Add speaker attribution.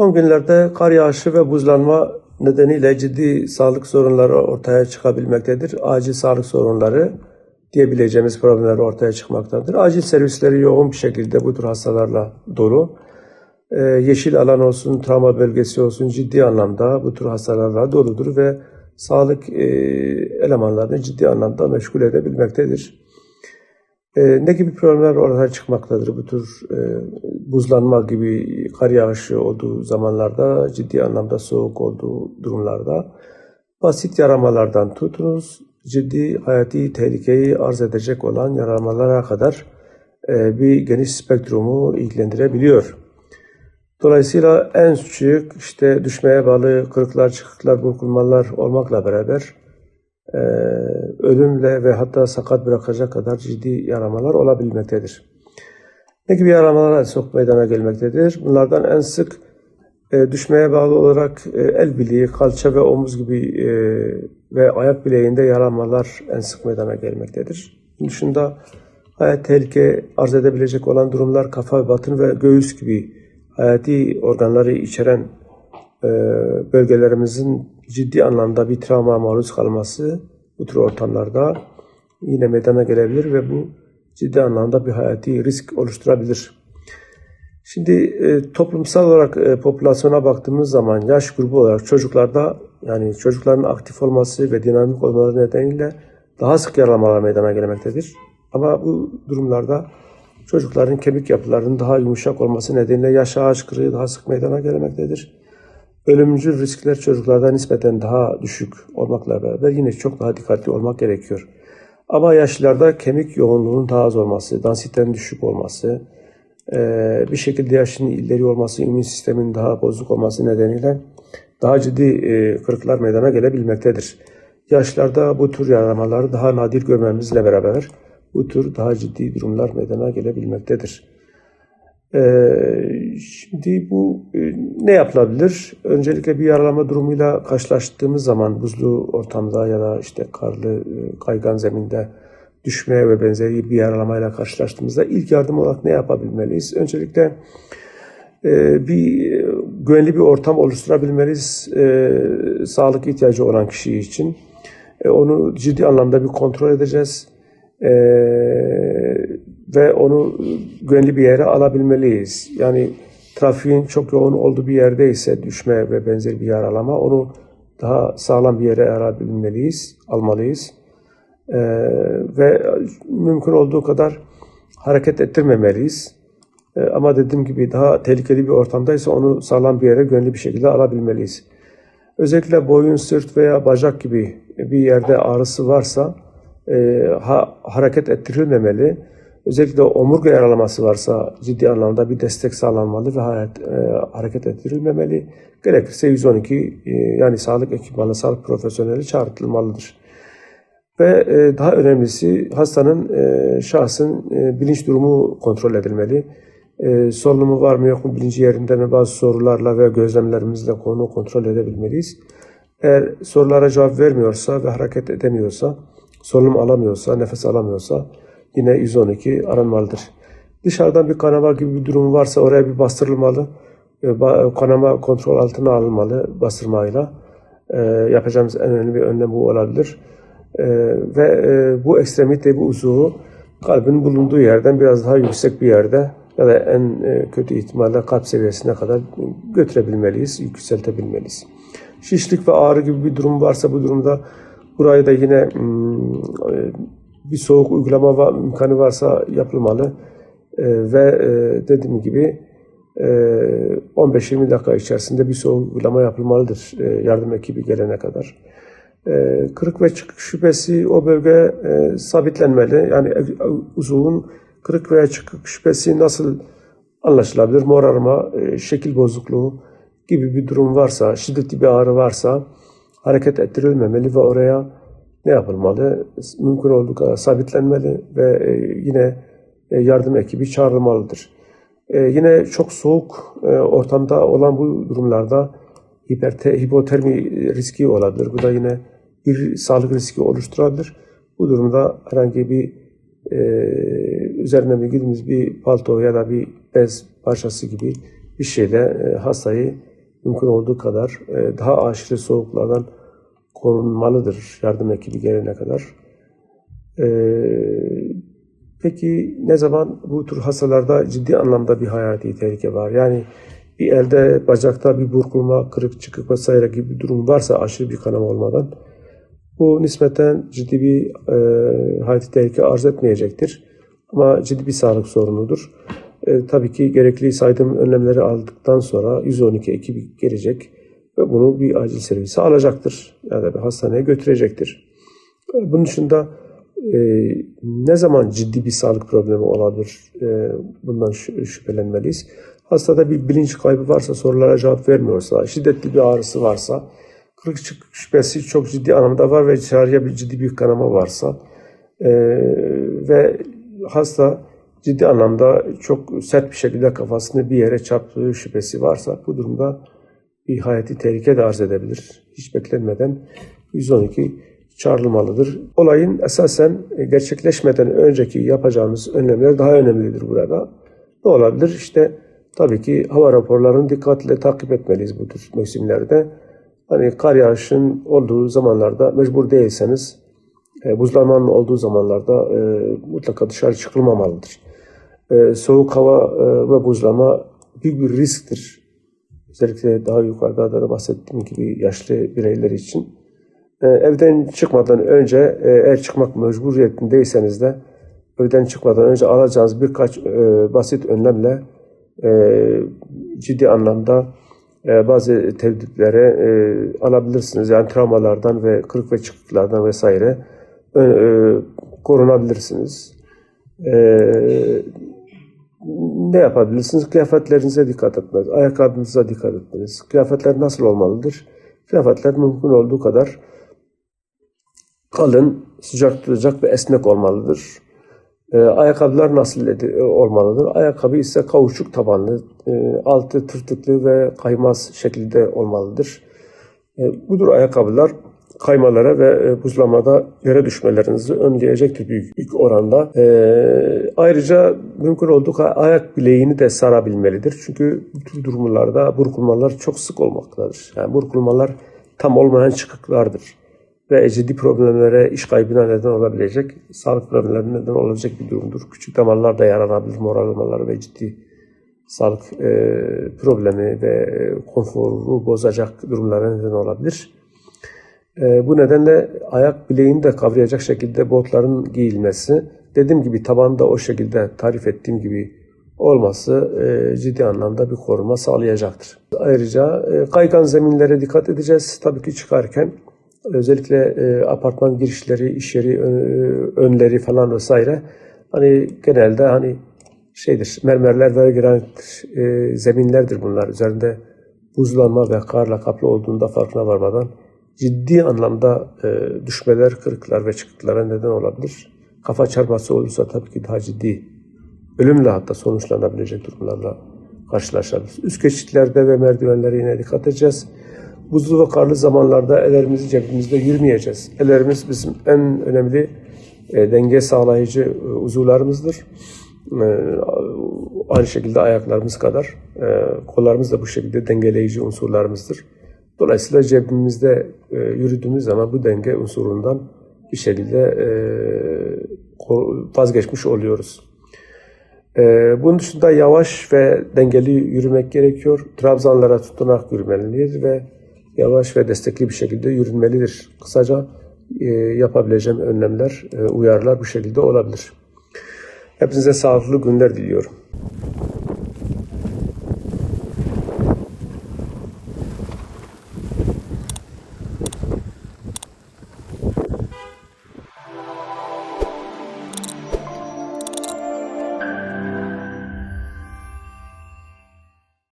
Speaker 1: Son günlerde kar yağışı ve buzlanma nedeniyle ciddi sağlık sorunları ortaya çıkabilmektedir. Acil sağlık sorunları diyebileceğimiz problemler ortaya çıkmaktadır. Acil servisleri yoğun bir şekilde bu tür hastalarla dolu. Ee, yeşil alan olsun, travma bölgesi olsun ciddi anlamda bu tür hastalarla doludur ve sağlık e, elemanlarını ciddi anlamda meşgul edebilmektedir. E, ne gibi problemler ortaya çıkmaktadır bu tür e, buzlanma gibi kar yağışı olduğu zamanlarda, ciddi anlamda soğuk olduğu durumlarda basit yaramalardan tutunuz, ciddi hayati tehlikeyi arz edecek olan yaramalara kadar e, bir geniş spektrumu ilgilendirebiliyor. Dolayısıyla en küçük işte düşmeye bağlı kırıklar, çıkıklar, burkulmalar olmakla beraber e, ölümle ve hatta sakat bırakacak kadar ciddi yaramalar olabilmektedir. Ne gibi yaramalar en çok meydana gelmektedir? Bunlardan en sık e, düşmeye bağlı olarak e, el bileği, kalça ve omuz gibi e, ve ayak bileğinde yaramalar en sık meydana gelmektedir. Bunun dışında hayat tehlike arz edebilecek olan durumlar kafa, batın ve göğüs gibi hayati organları içeren e, bölgelerimizin ciddi anlamda bir travma maruz kalması bu tür ortamlarda yine meydana gelebilir ve bu ciddi anlamda bir hayati risk oluşturabilir. Şimdi e, toplumsal olarak e, popülasyona baktığımız zaman yaş grubu olarak çocuklarda yani çocukların aktif olması ve dinamik olmaları nedeniyle daha sık yaralamalar meydana gelmektedir. Ama bu durumlarda çocukların kemik yapılarının daha yumuşak olması nedeniyle yaş ağaç kırığı daha sık meydana gelmektedir. Ölümcül riskler çocuklarda nispeten daha düşük olmakla beraber yine çok daha dikkatli olmak gerekiyor. Ama yaşlılarda kemik yoğunluğunun daha az olması, dansitenin düşük olması, bir şekilde yaşın ileri olması, immün sistemin daha bozuk olması nedeniyle daha ciddi kırıklar meydana gelebilmektedir. Yaşlarda bu tür yaralamaları daha nadir görmemizle beraber bu tür daha ciddi durumlar meydana gelebilmektedir. Şimdi bu ne yapılabilir? Öncelikle bir yaralama durumuyla karşılaştığımız zaman buzlu ortamda ya da işte karlı kaygan zeminde düşme ve benzeri bir yaralamayla karşılaştığımızda ilk yardım olarak ne yapabilmeliyiz? Öncelikle bir güvenli bir ortam oluşturabilmeliyiz sağlık ihtiyacı olan kişi için. Onu ciddi anlamda bir kontrol edeceğiz ve onu güvenli bir yere alabilmeliyiz. Yani trafiğin çok yoğun olduğu bir yerde ise düşme ve benzeri bir yaralama onu daha sağlam bir yere alabilmeliyiz, almalıyız. Ee, ve mümkün olduğu kadar hareket ettirmemeliyiz. Ee, ama dediğim gibi daha tehlikeli bir ortamdaysa onu sağlam bir yere güvenli bir şekilde alabilmeliyiz. Özellikle boyun, sırt veya bacak gibi bir yerde ağrısı varsa e, ha, hareket ettirilmemeli Özellikle omurga yaralaması varsa ciddi anlamda bir destek sağlanmalı ve hayat, e, hareket ettirilmemeli. Gerekirse 112 e, yani sağlık ekipmanı, sağlık profesyoneli çağrılmalıdır. Ve e, daha önemlisi hastanın, e, şahsın e, bilinç durumu kontrol edilmeli. E, solunumu var mı yok mu, bilinci yerinde mi bazı sorularla ve gözlemlerimizle konu kontrol edebilmeliyiz. Eğer sorulara cevap vermiyorsa ve hareket edemiyorsa, solunum alamıyorsa, nefes alamıyorsa, yine 112 aranmalıdır. Dışarıdan bir kanama gibi bir durum varsa oraya bir bastırılmalı. E, kanama kontrol altına alınmalı bastırmayla. E, yapacağımız en önemli bir önlem bu olabilir. E, ve bu ekstremite, bu uzuvu kalbin bulunduğu yerden biraz daha yüksek bir yerde ya da en kötü ihtimalle kalp seviyesine kadar götürebilmeliyiz, yükseltebilmeliyiz. Şişlik ve ağrı gibi bir durum varsa bu durumda burayı da yine hmm, bir soğuk uygulama var, imkanı varsa yapılmalı. E, ve e, dediğim gibi e, 15-20 dakika içerisinde bir soğuk uygulama yapılmalıdır e, yardım ekibi gelene kadar. E, kırık ve çıkık şüphesi o bölge e, sabitlenmeli. Yani uzuvun kırık veya çıkık şüphesi nasıl anlaşılabilir? Morarma, e, şekil bozukluğu gibi bir durum varsa, şiddetli bir ağrı varsa hareket ettirilmemeli ve oraya ne yapılmalı? Mümkün olduğu kadar sabitlenmeli ve e, yine e, yardım ekibi çağrılmalıdır. E, yine çok soğuk ortamda olan bu durumlarda hipotermi riski olabilir. Bu da yine bir sağlık riski oluşturabilir. Bu durumda herhangi bir e, üzerine bildiğimiz bir palto ya da bir bez parçası gibi bir şeyle e, hastayı mümkün olduğu kadar e, daha aşırı soğuklardan korunmalıdır yardım ekibi gelene kadar. E, peki ne zaman bu tür hastalarda ciddi anlamda bir hayati tehlike var? Yani bir elde, bacakta bir burkulma, kırık çıkık vesaire gibi bir durum varsa aşırı bir kanama olmadan bu nispeten ciddi bir e, hayati tehlike arz etmeyecektir. Ama ciddi bir sağlık sorunudur. E, tabii ki gerekli saydığım önlemleri aldıktan sonra 112 ekibi gelecek ve bunu bir acil servise alacaktır. Ya da bir hastaneye götürecektir. Bunun dışında e, ne zaman ciddi bir sağlık problemi olabilir e, bundan şü- şüphelenmeliyiz. Hastada bir bilinç kaybı varsa, sorulara cevap vermiyorsa, şiddetli bir ağrısı varsa, kırık çıkık şüphesi çok ciddi anlamda var ve dışarıya bir ciddi bir kanama varsa e, ve hasta ciddi anlamda çok sert bir şekilde kafasını bir yere çarptığı şüphesi varsa bu durumda bir hayati tehlike de arz edebilir. Hiç beklenmeden 112 çağrılmalıdır. Olayın esasen gerçekleşmeden önceki yapacağımız önlemler daha önemlidir burada. Ne olabilir? İşte tabii ki hava raporlarını dikkatle takip etmeliyiz bu tür mevsimlerde. Hani kar yağışın olduğu zamanlarda mecbur değilseniz e, buzlanmanın olduğu zamanlarda e, mutlaka dışarı çıkılmamalıdır. E, soğuk hava e, ve buzlama büyük bir risktir. Özellikle daha yukarıda da bahsettiğim gibi yaşlı bireyler için. E, evden çıkmadan önce e, eğer çıkmak mecburiyetindeyseniz de evden çıkmadan önce alacağınız birkaç e, basit önlemle ciddi anlamda bazı tedbirlere e, alabilirsiniz. Yani travmalardan ve kırık ve çıkıklardan vesaire korunabilirsiniz. E, ne yapabilirsiniz? Kıyafetlerinize dikkat etmeniz, ayakkabınıza dikkat etmeniz. Kıyafetler nasıl olmalıdır? Kıyafetler mümkün olduğu kadar kalın, sıcak tutacak ve esnek olmalıdır. E, ayakkabılar nasıl edi- olmalıdır? Ayakkabı ise kauçuk tabanlı, e, altı tırtıklı ve kaymaz şekilde olmalıdır. E, budur ayakkabılar kaymalara ve e, buzlamada yere düşmelerinizi önleyecektir büyük, büyük oranda. E, ayrıca mümkün olduğu kadar ayak bileğini de sarabilmelidir. Çünkü bu tür durumlarda burkulmalar çok sık olmaktadır. Yani burkulmalar tam olmayan çıkıklardır ve ciddi problemlere, iş kaybına neden olabilecek, sağlık problemlerine neden olacak bir durumdur. Küçük damarlar da yaralanabilir, morarlamalar ve ciddi sağlık e, problemi ve e, konforu bozacak durumlara neden olabilir. E, bu nedenle ayak bileğini de kavrayacak şekilde botların giyilmesi, dediğim gibi tabanda o şekilde tarif ettiğim gibi olması e, ciddi anlamda bir koruma sağlayacaktır. Ayrıca e, kaygan zeminlere dikkat edeceğiz. Tabii ki çıkarken özellikle e, apartman girişleri, iş yeri ö- önleri falan vesaire hani genelde hani şeydir mermerler ve granit e, zeminlerdir bunlar. Üzerinde buzlanma ve karla kaplı olduğunda farkına varmadan ciddi anlamda e, düşmeler, kırıklar ve çıkıklara neden olabilir. Kafa çarpması olursa tabii ki daha ciddi ölümle hatta sonuçlanabilecek durumlarla karşılaşabiliriz. Üst geçitlerde ve merdivenlere yine dikkat edeceğiz. Buzlu ve karlı zamanlarda ellerimizi cebimizde yürümeyeceğiz. Ellerimiz bizim en önemli e, denge sağlayıcı e, uzuvlarımızdır. E, aynı şekilde ayaklarımız kadar e, kollarımız da bu şekilde dengeleyici unsurlarımızdır. Dolayısıyla cebimizde e, yürüdüğümüz zaman bu denge unsurundan bir şekilde e, vazgeçmiş oluyoruz. Ee, bunun dışında yavaş ve dengeli yürümek gerekiyor. Trabzanlara tutunarak yürümelidir ve yavaş ve destekli bir şekilde yürünmelidir. Kısaca e, yapabileceğim önlemler, e, uyarılar bu şekilde olabilir. Hepinize sağlıklı günler diliyorum.